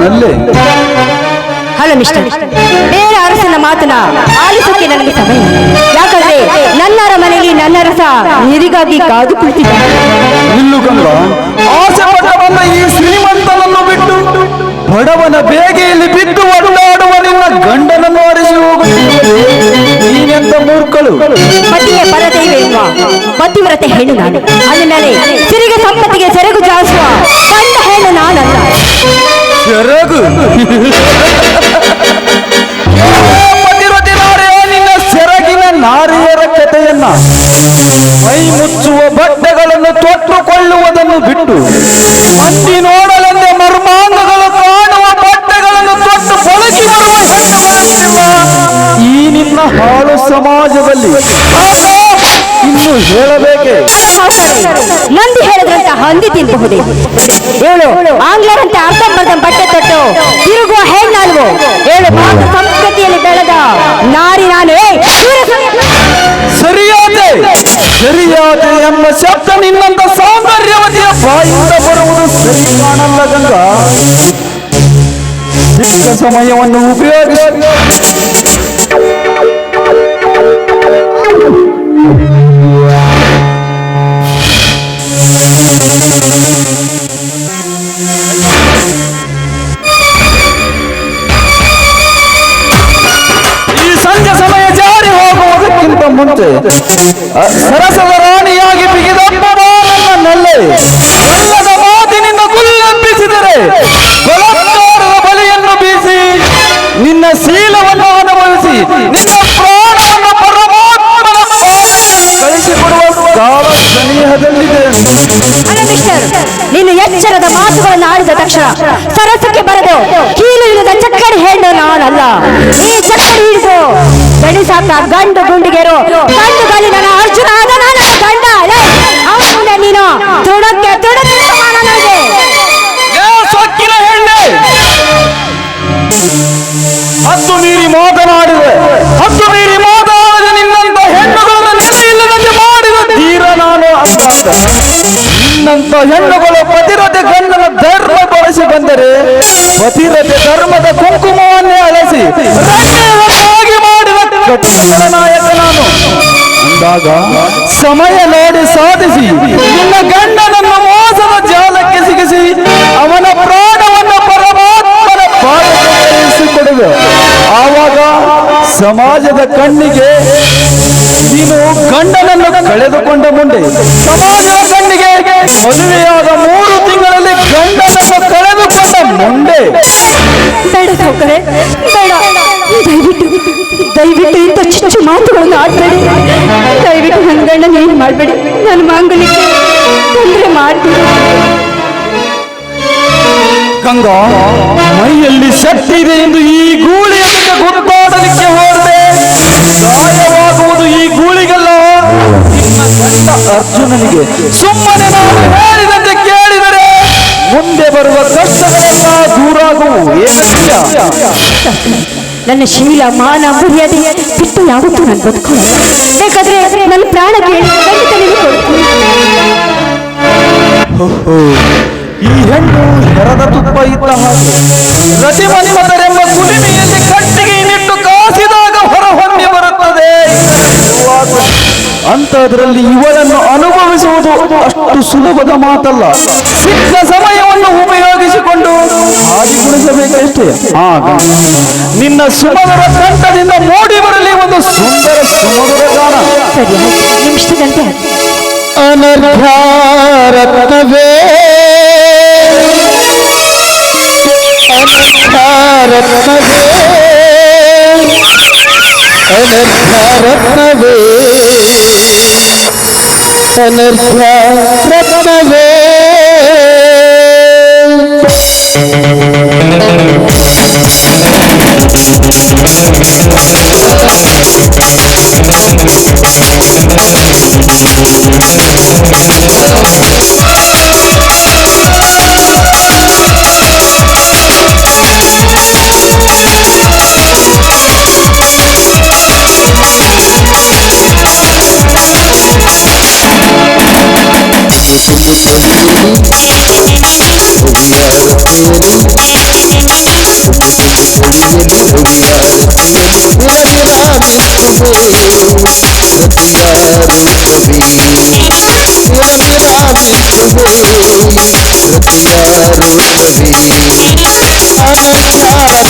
ನಲ್ಲೆ hello mister ಬೇರೆ ಅರಸನ ಮಾತನಾ ಆಲಿಸೋಕೆ ನನಗೆ ಸಮಯ ಯಾಕಂದ್ರೆ ನನ್ನರ ಅರಮನೆಯಲ್ಲಿ ನನ್ನ ರಸ ನೀರಿಗಾಗಿ ಕಾದು ಕುಳಿತಿದ್ದ ನಿಲ್ಲು ಆಸೆ ಪಟ್ಟ ಈ ಶ್ರೀಮಂತನನ್ನು ಬಿಟ್ಟು ಬಡವನ ಬೇಗೆಯಲ್ಲಿ ಬಿದ್ದು ಒಡಾಡುವ ನಿನ್ನ ಗಂಡನನ್ನು ಅರಿಸಿ ಹೋಗುತ್ತಿರುವೆ ನೀನೆಂತ ಮೂರ್ಖಳು? ಪತಿಯ ಪರದೈವ ಎನ್ನುವ ಪತಿವ್ರತೆ ಹೆಣ್ಣು ನಾನು. ಅಂದಮೇಲೆ ಸಿರಿಗೆ ಸಂಪತ್ತಿಗೆ ಸೆರಗು ಜಾಸುವ ಗಂಡ ಹೆಣ್ಣು ನಾನಲ್ಲ ಸೆರಗು ನಿನ್ನ ಸೆರಗಿನ ನಾರಿಯರ ಕಥೆಯನ್ನ. ಮೈ ಮುಚ್ಚುವ ಬಟ್ಟೆಗಳನ್ನು ತೊಟ್ಟುಕೊಳ್ಳುವುದನ್ನು ಬಿಟ್ಟು ಮಂದಿ ನೋಡಲೆಂದೇ ಮರ್ಮಾಂಗಗಳು ಕಾಣುವ ಬಟ್ಟೆಗಳನ್ನು ತೊಟ್ಟು ಬಳಸಿ ಬರುವ ಈ ನಿನ್ನ ಹಾಳು ಸಮಾಜದಲ್ಲಿ. ಹೇಳಬೇಕೆ? ಮಂದಿ ಹೇಳಿದ್ರಂತ ಹಂದಿ ತಿನ್ನಬಹುದೇ ಹೇಳು. ಆಂಗ್ಲರಂತೆ ಅರ್ಧಂಬರ್ಧ ಬಟ್ಟೆ ತೊಟ್ಟು ತಿರುಗುವ ಹೆಣ್ಣಲ್ವು ಹೇಳು. ಭಾರತ ಸಂಸ್ಕೃತಿಯಲ್ಲಿ ಬೆಳೆದ ನಾರಿ ನಾನು. ಸರಿಯಾದೆ. ಸರಿಯಾದೆ ಎಂಬ ಶಬ್ದ ನಿನ್ನಂತ ಸೌಂದರ್ಯವತಿಯ ಬಾಯಿಂದ ಬರುವುದು ಸರಿ ಕಾಣಲ್ಲ ಗಂಗಾ. ಸಮಯವನ್ನು ಉಪಯೋಗಿಸಿ. आहे ಗಲಿ ನನ್ನ ಅರ್ಜುನ ಆದ ನನ್ನ ಗಂಡ ಅವನ ಮುಂದೆ ನೀನು ತುಡಕ್ಕೆ ತುಡಕ್ಕೆ ಹೆಣ್ಣೆ ಹತ್ತು ಮೀರಿ ಮಾತನಾಡಿದೆ ಹತ್ತು ಮೀರಿ ಮಾತನಾಡಿದ ನಿನ್ನಂತ ಹೆಣ್ಣುಗಳನ್ನು ನೆಲೆ ಇಲ್ಲದಂತೆ ಮಾಡಿದ ತೀರ ನಾನು ಅಂತ ನಿನ್ನಂತ ಹೆಣ್ಣುಗಳು ಪತಿರತೆ ಗಂಡನ ಧರ್ಮ ಬಳಸಿ ಬಂದರೆ ಪತಿರತೆ ಧರ್ಮದ ಕುಂಕುಮವನ್ನೇ ಅಳಸಿ. ನಾಯಕ ನಾನು ಅಂದಾಗ ಸಮಯ ನೋಡಿ ಸಾಧಿಸಿ. ನಿನ್ನ ಗಂಡನನ್ನು ಮೋಸದ ಜಾಲಕ್ಕೆ ಸಿಗಿಸಿ. ಅವನ ಪ್ರಾಣವನ್ನು ಪರಮಾತ್ಮನ ಪಾದಕ್ಕೆ ಕೊಡುವೆ ಆವಾಗ ಸಮಾಜದ ಕಣ್ಣಿಗೆ ನೀನು ಗಂಡನನ್ನು ಕಳೆದುಕೊಂಡ ಮುಂದೆ, ಸಮಾಜದ ಕಣ್ಣಿಗೆ ಮದುವೆಯಾದ ಮೂರು ತಿಂಗಳಲ್ಲಿ ಗಂಡನನ್ನು ಕಳೆದುಕೊಂಡ ಮುಂದೆ. ಬೇಡ ಬೇಡ. ದಯವಿಟ್ಟು ದಯವಿಟ್ಟು ಇಂಥ ಚಿಚ್ಚು ಮಾತುಗಳನ್ನು ಆಡಬೇಡಿ. ದಯವಿಟ್ಟು ನನ್ನ ಗಂಡನ ಏನು ಮಾಡಬೇಡಿ. ನನ್ನ ಮಾಂಗಲ್ಯಕ್ಕೆ ತೊಂದರೆ ಮಾಡ್ತೀನಿ. ಗಂಗಾ, ಮೈಯಲ್ಲಿ ಶಕ್ತಿ ಇದೆ ಎಂದು ಈ ಗೂಳಿಯನ್ನು ಗುದ್ದಾಡಲಿಕ್ಕೆ ಹೋದೆ. ಗಾಯವಾಗುವುದು ಈ ಗೂಳಿಗಲ್ಲ. ನಿಮ್ಮ ಅರ್ಜುನನಿಗೆ ಸುಮ್ಮನೆ ನಾನು ಹೇಳಿದಂತೆ ಕೇಳಿದರೆ ಮುಂದೆ ಬರುವ ಕಷ್ಟಗಳೆಲ್ಲ ದೂರಾಗುವು. ಏನಂತೀಯ ನನ್ನ ಶೀಲ, ಮಾನ ಮರ್ಯಾದೆ ಬಿಟ್ಟು ಯಾವತ್ತೂ ನಾನು ಬದುಕೊಳ್ಳ ಬೇಕಾದ್ರೆ ನನ್ನ ಪ್ರಾಣ ಈ ಹೆಣ್ಣು ಹೆರದ ತುಪ್ಪ ಇದ್ದ ಹಾಗೆ. ರತಿಮನಿಮತರೆಂಬ ಕುಲಿಮೆಯಲ್ಲಿ ಕಟ್ಟಿಗೆ ನಿಟ್ಟು ಕಾಸಿದಾಗ ಹೊರ ಹೊಮ್ಮಿ ಬರುತ್ತದೆ. ಅಂತದ್ರಲ್ಲಿ ಇವರನ್ನು ಅನುಭವಿಸುವುದು ಅಷ್ಟು ಸುಲಭದ ಮಾತಲ್ಲ. ಸಿಕ್ಕ ಸಮಯವನ್ನು ಉಪಯೋಗಿಸಿಕೊಂಡು ಹಾಗೆ ಗುಣಿಸಬೇಕಷ್ಟೇ. ಆಗ ನಿನ್ನ ಸುಮಧುರ ಕಂಠದಿಂದ ಮೂಡಿ ಬರಲಿ ಒಂದು ಸುಂದರ ಸುಮಧುರ ಗಾನ. ಅನರ್ಥ ರತ್ನವೇ ಅನರ್ಥ ರತ್ನವೇ كله لله النبي يا ملامي كله لله النبي أنا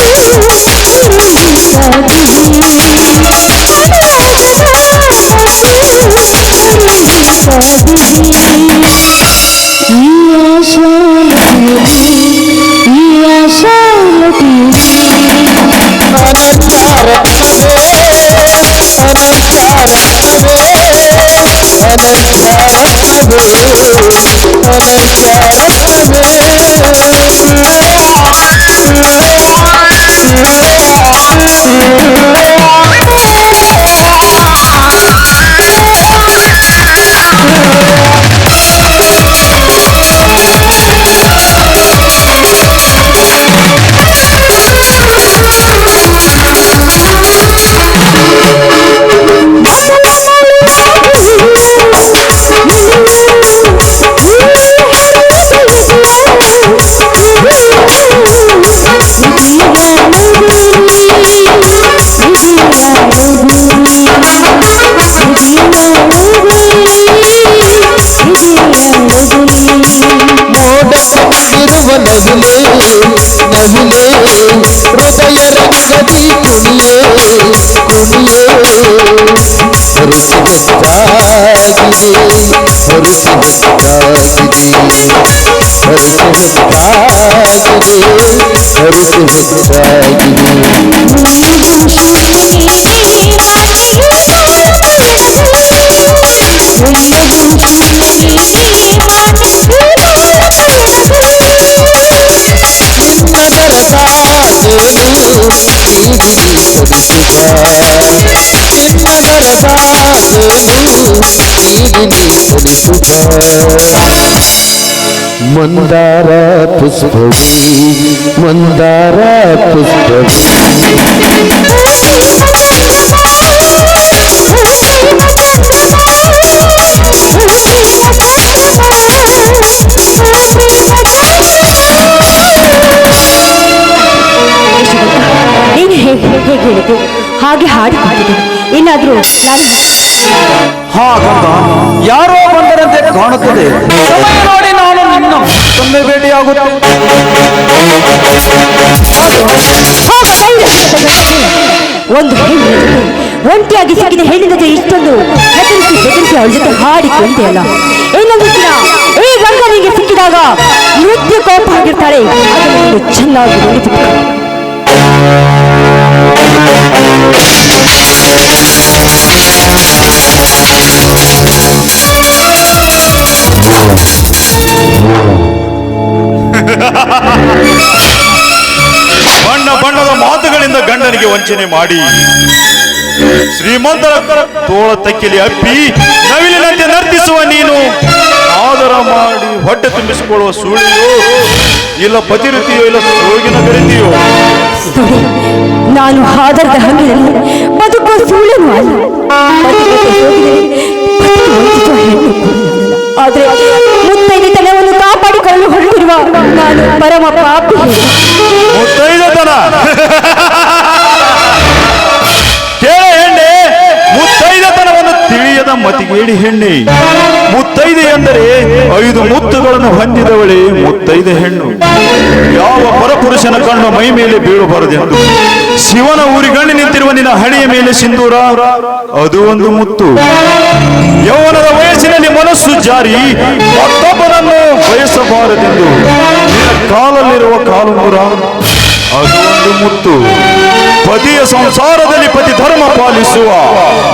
Woo! ನವಿಲೆ ನವಿಲೆ ಹೃದಯ ರಂಗದಿ ಕುಣಿಯೇ ಕುಣಿಯೇ ಹರುಷ ಹೆಚ್ಚಾಗಿದೆ ಹರುಷ ಹೆಚ್ಚಾಗಿದೆ ಮಂದಾರ ಪುಷ್ಪವೇ ಮಂದಾರ ಪುಷ್ಪವೇ ನೀನು ಹೇಗೆ ಹೇಗೆ ಹೇಳಿದ್ದು ಹಾಗೆ ಹಾಡು ಹಾಡಿದೆ ಇನ್ನಾದ್ರೂ ನಾನು ಹಾ ಯಾರೋ ಬಂದರಂತೆ ಕಾಣುತ್ತದೆ. ಸಮಯ ನೋಡಿ ನಾನು ನಿನ್ನ ಮತ್ತೊಮ್ಮೆ ಭೇಟಿಯಾಗುತ್ತೆ. ಒಂದು ಒಂಟಿಯಾಗಿ ಸಾಗಿದ ಹೆಣ್ಣಿನ ಇಷ್ಟೊಂದು ಹೆದರಿಸಿ ಬೆದರಿಸಿ ಅವಳ ಜೊತೆ ಹಾಡಿಕೊಂಡೆ ಅಲ್ಲ. ಇನ್ನೊಂದು ದಿನ ಈ ಗಂಗನಿಗೆ ಸಿಕ್ಕಿದಾಗ ನೃತ್ಯ ಕೋಪ ಆಗಿರ್ತಾಳೆ. ಚೆನ್ನಾಗಿ ನೆನಪಿಟ್ಕೊ. ವಂಚನೆ ಮಾಡಿ ಶ್ರೀಮಂತರ ತೋಳ ತಕ್ಕಿಲಿ ಅಪ್ಪಿ ನವಿಲಿನಂತೆ ನರ್ತಿಸುವ ನೀನು ಆದರ ಮಾಡಿ ಹೊಟ್ಟೆ ತುಂಬಿಸಿಕೊಳ್ಳುವ ಸುಳಿಯೋ ಇಲ್ಲ ಪತಿರುತಿಯೋ ಇಲ್ಲ ಸೋಗಿನ ಗರಿತಿಯೋ ನೋಡಿ ನಾನು ಹಾದರದ ಹಂಗಿನಲ್ಲಿ ಬದುಕುವ ಸುಳಿನ. ಆದ್ರೆ ಮುತ್ತೈದೆತನವನ್ನು ಕಾಪಾಡಿಕೊಳ್ಳಲು ಹೊರಟಿರುವ ನಾನು ಪರಮ ಮತಿಗೇಡಿ ಹೆಣ್ಣೆ. ಮುತ್ತೈದೆ ಎಂದರೆ ಐದು ಮುತ್ತುಗಳನ್ನು ಹೊಂದಿದವಳೆ ಮುತ್ತೈದೆ ಹೆಣ್ಣು. ಯಾವ ಪರಪುರುಷನ ಕಣ್ಣು ಮೈ ಮೇಲೆ ಬೀಳಬಾರದೆಂದು. ಶಿವನ ಊರಿಗಣ್ಣಿ ನಿಂತಿರುವ ನಿನ್ನ ಹಣೆಯ ಮೇಲೆ ಸಿಂಧೂರ. ಅದು ಒಂದು ಮುತ್ತು. ಯೌವನದ ವಯಸ್ಸಿನಲ್ಲಿ ಮನಸ್ಸು ಜಾರಿ ಮತ್ತೊಬ್ಬನನ್ನು ಬಯಸಬಾರದೆಂದು. ಕಾಲಲ್ಲಿರುವ ಕಾಲುಂಗುರ ಅದು ಒಂದು ಮುತ್ತು. ಪತಿಯ ಸಂಸಾರದಲ್ಲಿ ಪತಿ ಧರ್ಮ ಪಾಲಿಸುವ.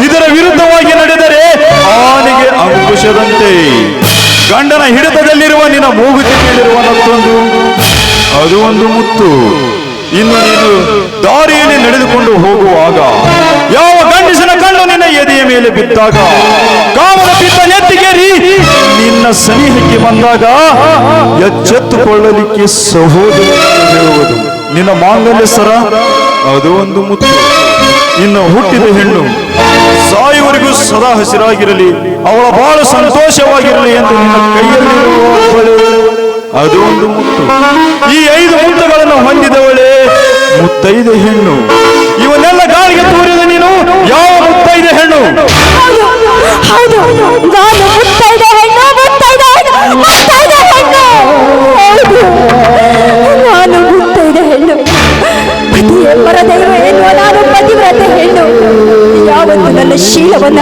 ಇದರ ವಿರುದ್ಧವಾಗಿ ನಡೆದರೆ ಆನೆಗೆ ಅಂಕುಶದಂತೆ. ಗಂಡನ ಹಿಡಿತದಲ್ಲಿರುವ ನಿನ್ನ ಮೂಗುತಿ ಮೇಲಿರುವ ಮತ್ತೊಂದು. ಅದು ಒಂದು ಮುತ್ತು. ಇನ್ನು ನೀನು ದಾರಿಯಲ್ಲಿ ನಡೆದುಕೊಂಡು ಹೋಗುವಾಗ ಯಾವ ಗಂಡಸನ ಕಣ್ಣು ನಿನ್ನ ಎದೆಯ ಮೇಲೆ ಬಿದ್ದಾಗ ಕಾಮದ ಪಿತ್ತ ನೆತ್ತಿಗೇರಿ ನಿನ್ನ ಸನಿಹಕ್ಕೆ ಬಂದಾಗ ಎಚ್ಚೆತ್ತುಕೊಳ್ಳಲಿಕ್ಕೆ ಸಹೋದರ ನಿನ್ನ ಮಾಂಗಲ್ಯ ಸರ, ಅದು ಒಂದು ಮುತ್ತು. ಇನ್ನು ಹುಟ್ಟಿದ ಹೆಣ್ಣು ಸಾಯುವವರೆಗೂ ಸದಾ ಹಸಿರಾಗಿರಲಿ, ಅವಳ ಬಹಳ ಸಂತೋಷವಾಗಿರಲಿ ಎಂದು ನಿನ್ನ ಕೈಯಲ್ಲಿ ಅದು ಒಂದು ಮುತ್ತು. ಈ ಐದು ಮುತ್ತುಗಳನ್ನು ಹೊಂದಿದವಳೆ ಮುತ್ತೈದೆ ಹೆಣ್ಣು. ಇವನ್ನೆಲ್ಲ ಗಾಳಿಗೆ ತೂರಿದ ನೀನು ಯಾವ ಮುತ್ತೈದೆ ಹೆಣ್ಣು? ನಾನು ಮುತ್ತೈದ ಹೆಣ್ಣು ಹೌದು ನಾನು ಪತಿವ್ರತೆ ಹೆಣ್ಣು ಯಾವತ್ತು ನನ್ನ ಶೀಲವನ್ನ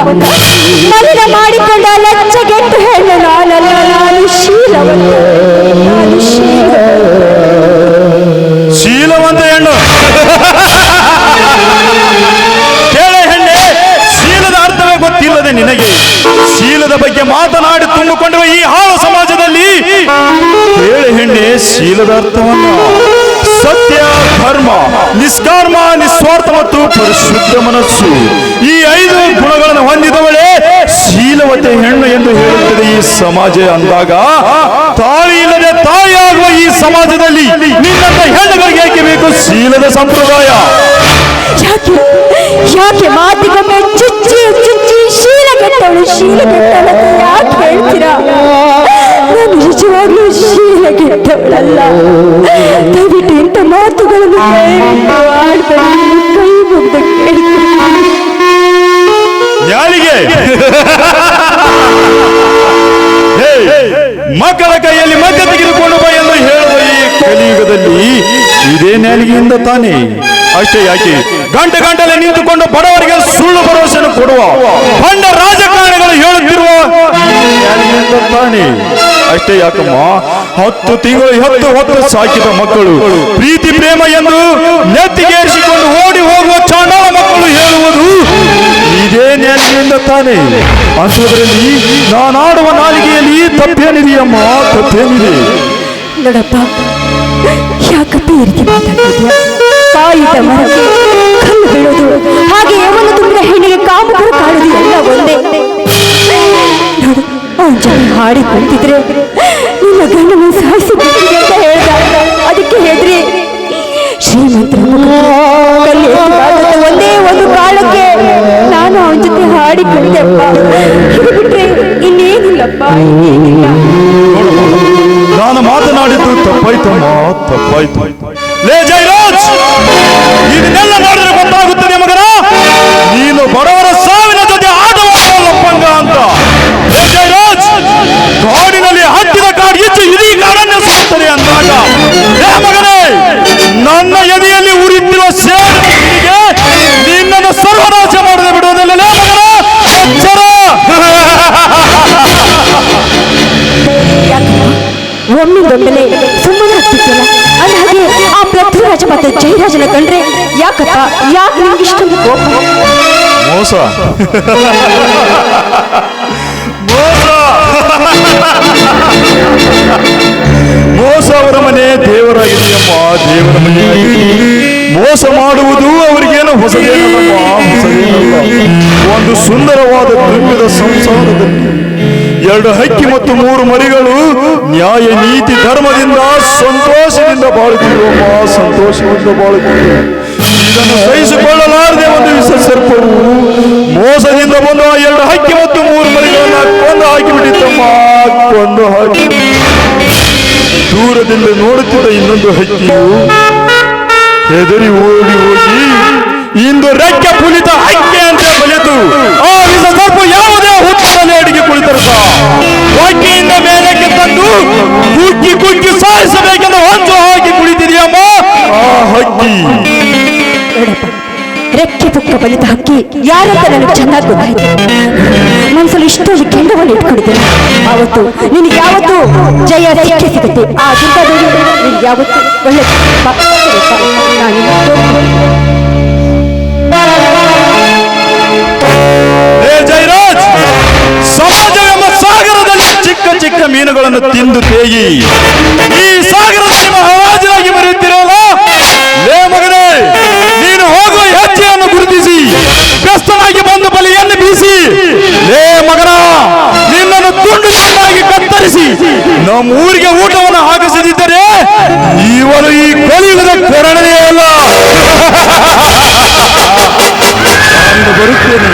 ಮಲಿನ ಮಾಡಿಕೊಂಡ ಲಜ್ಜೆಗೆಟ್ಟು ಹೆಣ್ಣು, ನಾನಲ್ಲ, ನಾನು ಶೀಲವನ್ನ, ನಾನು ಶೀಲ ಶೀಲವಂತ ಹೆಣ್ಣು. ಕೇಳ ಹೆಣ್ಣೆ, ಶೀಲದ ಅರ್ಥವೇ ಗೊತ್ತಿಲ್ಲದೆ ನಿನಗೆ. ಶೀಲದ ಬಗ್ಗೆ ಮಾತನಾಡಿ ತುಂಬಿಕೊಂಡಿರುವ ಈ ಹಾಳು ಸಮಾಜದಲ್ಲಿ, ಕೇಳ ಹೆಣ್ಣೆ, ಶೀಲದ ಅರ್ಥವನ್ನು ಸತ್ಯ ಧರ್ಮ ನಿಷ್ಕಾರ್ಮ ನಿಸ್ವಾರ್ಥ ಮತ್ತು ಪರಿಶುದ್ಧ ಮನಸ್ಸು. ಈ ಐದು ಗುಣಗಳನ್ನು ಹೊಂದಿದವಳೆ ಶೀಲವತೆ ಹೆಣ್ಣು ಎಂದು ಹೇಳುತ್ತದೆ ಈ ಸಮಾಜ ಅಂದಾಗ. ತಾಳಿ ಇಲ್ಲದೆ ತಾಯಿಯಾಗುವ ಈ ಸಮಾಜದಲ್ಲಿ ನಿನ್ನ ಹೆಣ್ಣುಗಳಿಗೆ ಏಕೆ ಬೇಕು? ಶೀಲದ ಸಂಪ್ರದಾಯ. ಯಾಕೆ? ಯಾಕೆ ಮಾತಿಗೊಮ್ಮೆ ಚುಚ್ಚಿ ಚುಚ್ಚಿ ಯಾಕೆ ಹೇಳ್ತೀರಾ? ಕೆಟ್ಟವಳಲ್ಲ ದಯವಿಟ್ಟು ಇಂಥ ಮಾತುಗಳನ್ನು. ಕೈ ಮುಗ್ದು ಹೇ, ಮಕ್ಕಳ ಕೈಯಲ್ಲಿ ಮಗ್ಗ ತೆಗೆದುಕೊಂಡು ಬಾ ಎಂದು ಹೇಳುವ ಈ ಕಲಿಯುಗದಲ್ಲಿ ಇದೇ ನ್ಯಾಲಿಗೆಯಿಂದ ತಾನೇ. ಅಷ್ಟೇ ಯಾಕೆ ಗಂಟೆ ಗಂಟಲೆ ನಿಂತುಕೊಂಡು ಬಡವರಿಗೆ ಸುಳ್ಳು ಭರವಸೆಯನ್ನು ಕೊಡುವ ಬಂಡ ರಾಜಕಾರಣಿಗಳು ಹೇಳುತ್ತಿರುವ ತಾನೇ. ಅಷ್ಟೇ ಯಾಕಮ್ಮ ಹತ್ತು ತಿಂಗಳು ಹತ್ತು ಹೊತ್ತು ಸಾಕಿದ ಮಕ್ಕಳು. ಪ್ರೀತಿ, ಪ್ರೇಮ ಎಂದು ನೆತ್ತಿಗೇರಿಸಿಕೊಂಡು ಓಡಿ ಹೋಗುವ ಚಾಣಾಳ ಮಕ್ಕಳು ಹೇಳುವುದು ಇದೇ ನ್ಯಾಲಿಗೆಯಿಂದ ತಾನೆ. ಅಂಥದ್ರಲ್ಲಿ ನಾನಾಡುವ ನಾಲಿಗೆಯಲ್ಲಿ ತಪ್ಪೇನಿದೆಯಮ್ಮ ತಪ್ಪೇನಿದೆ ನೋಡಪ್ಪ, ಯಾಕಪ್ಪ ಮಾತಾಡ್ತಿದ್ಯಾ? ಕಾಯಿದ ಮರಕ್ಕೆ ಮಾಡಿಕೊಂಡಿದೆಪ್ಪ ಇದು ಬಿಟ್ರೆ ಇನ್ನೇನಿಲ್ಲಪ್ಪ ನಾನು ಮಾತನಾಡಿದ್ದು ತಪ್ಪಾಯ್ತಮ್ಮ ತಪ್ಪಾಯ್ತು ಲೇ ಜಯರಾಜ್ ಇದನ್ನೆಲ್ಲ ಮಾಡಿದ್ರೆ ಗೊತ್ತಾಗುತ್ತದೆ ಮಗನ ನೀನು ಬರೋ ಮೋಸ ಮೋಸ ಮೋಸ ಅವರ ಮನೆ ದೇವರ ಮನೆ ಮೋಸ ಮಾಡುವುದು ಅವರಿಗೇನು ಹೊಸದೇನಲ್ಲಮ್ಮ ಹೊಸದೇನಲ್ಲ. ಒಂದು ಸುಂದರವಾದ ದ್ರವ್ಯದ ಸಂಸಾರದಲ್ಲಿ ಎರಡು ಹಕ್ಕಿ ಮತ್ತು ಮೂರು ಮರಿಗಳು ನ್ಯಾಯ, ನೀತಿ, ಧರ್ಮದಿಂದ ಸಂತೋಷದಿಂದ ಬಾಳುತ್ತಿರುವ ಸಂತೋಷದಿಂದ ಬಾಳುತ್ತಿರುವ ಇದನ್ನು ಸಹಿಸಿಕೊಳ್ಳಲಾರದೆ ಒಂದು ವಿಷ ಸರ್ಪವು ಮೋಸದಿಂದ ಬಂದು ಆ ಎರಡು ಹಕ್ಕಿ ಮತ್ತು ಮೂರು ಮರಿಗಳನ್ನು ಕೊಂದು ಹಾಕಿಬಿಟ್ಟಿತ್ತಮ್ಮ, ಕೊಂದು ಹಾಕಿ. ದೂರದಿಂದ ನೋಡುತ್ತಿದ್ದ ಇನ್ನೊಂದು ಹಕ್ಕಿಯು ಹೆದರಿ ಓಡಿ ಹೋಗಿ ಇಂದು ರೆಕ್ಕೆ ಪುಲಿತ ಹಕ್ಕಿ ಅಂತ ಬಲಿತು ಆ ವಿಷ ಸರ್ಪ ಯಾವುದೇ ಹುತ್ತದಲ್ಲಿ ಅಡಿಗೆ ಕುಳಿತರು ಹಕ್ಕಿಯಿಂದ ಮೇಲಕ್ಕೆ ತಂದು ಕುಕ್ಕಿ ಕುಕ್ಕಿ ಸಾಯಿಸಬೇಕೆಂದು ಹೊಂಚು ಹಾಕಿ ಕುಳಿತಿದೆಯಮ್ಮ, ಆ ಹಕ್ಕಿ. ರೆಕ್ಕೆ ಪುಕ್ಕ ಬಲಿತ ಹಕ್ಕಿ, ಯಾರಂತ ನನಗೆ ಚೆನ್ನಾಗಿ ಗೊತ್ತಾಯ್ತು. ಮನಸ್ಸಲ್ಲಿ ಇಷ್ಟೊಂದು ಕೆಂಡವನ್ನು ಇಟ್ಕೊಂಡಿದ್ದೇನೆ. ಆವತ್ತು ನಿನಗೆ ಯಾವತ್ತು ಜಯ ರೆಕ್ಕೆ ಸಿಗುತ್ತೆ. ಆ ದುರ್ಗಾದೇವಿ ನಿನಗೆ ಯಾವತ್ತು ಒಳ್ಳೆ ಸಮಾಜ ಎಂಬ ಸಾಗರದಲ್ಲಿ ಚಿಕ್ಕ ಚಿಕ್ಕ ಮೀನುಗಳನ್ನು ತಿಂದು ತೇಗಿ, ಈ ಒಂದು ಬಲಿಯನ್ನು ಬೀಸಿ, ಲೇ ಮಗನ, ನಿನ್ನನ್ನು ತುಂಡು ತುಂಡಾಗಿ ಕತ್ತರಿಸಿ, ನಮ್ಮ ಊರಿಗೆ ಊಟವನ್ನು ಹಾಕಿಸದಿದ್ದರೆ ಇವರು ಈ ಕೊಲಿಯುಗದ ಕೊರಡನೇ ಅಲ್ಲ. ಬರುತ್ತೇನೆ.